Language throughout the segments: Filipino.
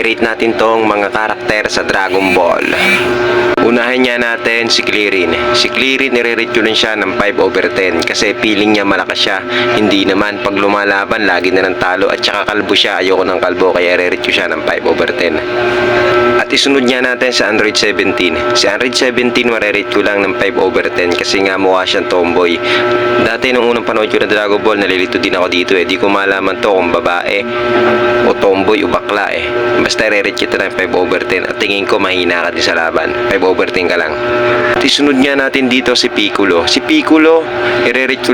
i-rate natin tong mga karakter sa Dragon Ball. Unahin niya natin si Clearin. Si Clearin, rin siya ng 5 over 10 kasi feeling niya malakas siya. Hindi naman, pag lumalaban, lagi na ng talo at saka kalbo siya. Ayoko ng kalbo kaya ko siya ng 5 over 10. At isunod niya natin sa Android 17. Si Android 17, marerate ko lang ng 5 over 10 kasi nga mukha siyang tomboy. Dati nung unang panood ko ng Dragon Ball, nalilito din ako dito eh. Di ko malaman to kung babae o tomboy o bakla eh. Basta i-rate kita ng 5 over 10 at tingin ko mahina ka din sa laban. 5 over 10 ka lang. Isunod niya natin dito si Piccolo. Si Piccolo,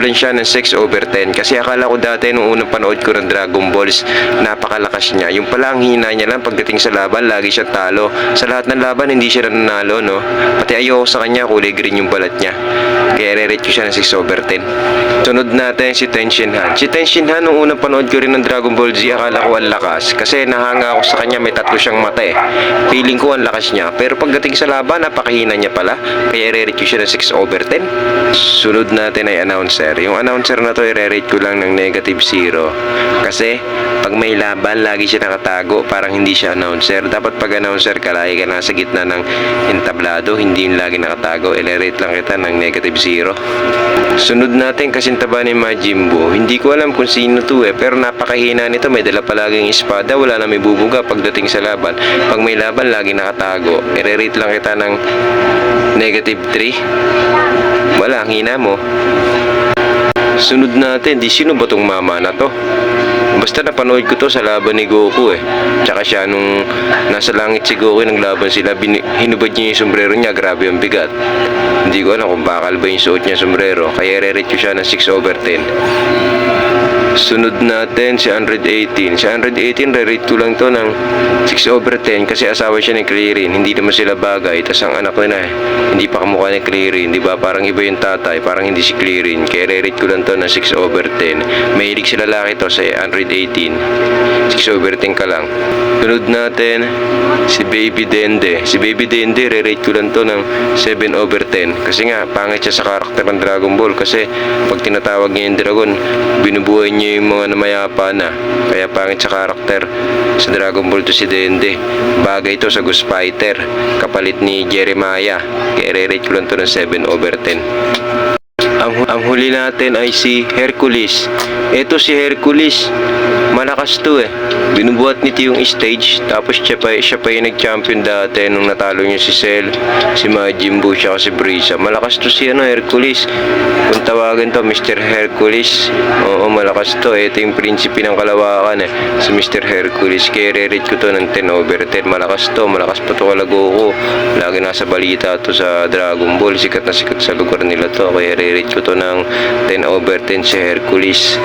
lang siya ng 6 over 10 kasi akala ko dati nung unang panood ko ng Dragon Balls, napakalakas niya. Yung pala ang hina niya lang pagdating sa laban, lagi siya talo. Sa lahat ng laban, hindi siya nanalo, no? Pati ayoko sa kanya, kulay green yung balat niya. Kaya i-rate ko siya ng 6 over 10. Sunod natin si Ten Shinhan. Si Ten Shinhan, nung unang panood ko rin ng Dragon Ball Z, akala ko ang lakas. Kasi nahanga ako sa kanya, may tatlo siyang mata eh. Feeling ko ang lakas niya. Pero pagdating sa laban, napakahina niya pala. Kaya i-rate siya ng 6 over 10. Sunod natin ay announcer. Yung announcer na to, i-rate ko lang ng negative 0. Kasi, pag may laban, lagi siya nakatago. Parang hindi siya announcer. Dapat pag announcer ka, lagi ka nasa gitna ng entablado. Hindi yung lagi nakatago. I-rate lang kita ng negative 0. Sunod natin kasintaba ni Majin Buu. Hindi ko alam kung sino to eh. Pero napakahina nito. May dala palaging espada. Wala na may bubuga pagdating sa laban. Pag may laban, lagi nakatago. I-rate lang kita ng negative 3. Wala, ang hina mo. Sunod natin, di sino ba tong mama na to? Basta napanood ko to sa laban ni Goku eh. Tsaka siya nung nasa langit si Goku naglaban sila, bini- hinubad niya yung sombrero niya, grabe ang bigat. Hindi ko alam kung bakal ba yung suot niya sombrero, kaya re-rate siya ng 6 over 10. Sunod natin si 118. Si 118, re-rate ko lang to ng 6 over 10 kasi asawa siya ni Clearin. Hindi naman sila bagay. Tapos ang anak nila, hindi pa kamukha ni Clearin. Di ba? Parang iba yung tatay. Parang hindi si Clearin. Kaya re-rate ko lang to ng 6 over 10. Mahilig sila laki to sa 118. 6 over 10 ka lang. Sunod natin si Baby Dende. Si Baby Dende, re-rate ko lang to ng 7 over 10. Kasi nga, pangit siya sa karakter ng Dragon Ball. Kasi pag tinatawag niya yung dragon, binubuhay niya yung mga namayapa na. Kaya pangit sa karakter sa Dragon Ball to si Dende. Bagay to sa Ghost Fighter. Kapalit ni Jeremiah. Kaya re-rate ko lang to ng 7 over 10. Ang, ang huli natin ay si Hercules. Ito si Hercules. Malakas to eh. Binubuhat nito yung stage. Tapos siya pa, siya pa yung nag-champion dati nung natalo niya si Cell, si Majin Buu, siya si Brisa. Malakas to si ano, Hercules. Kung tawagan to, Mr. Hercules. Oo, malakas to. Ito yung prinsipe ng kalawakan eh. Si Mr. Hercules. Kaya re-rate ko to ng 10 over 10. Malakas to. Malakas pa to kalago ko. Lagi nasa balita to sa Dragon Ball. Sikat na sikat sa lugar nila to. Kaya re-rate to ng 10 over 10 si Hercules.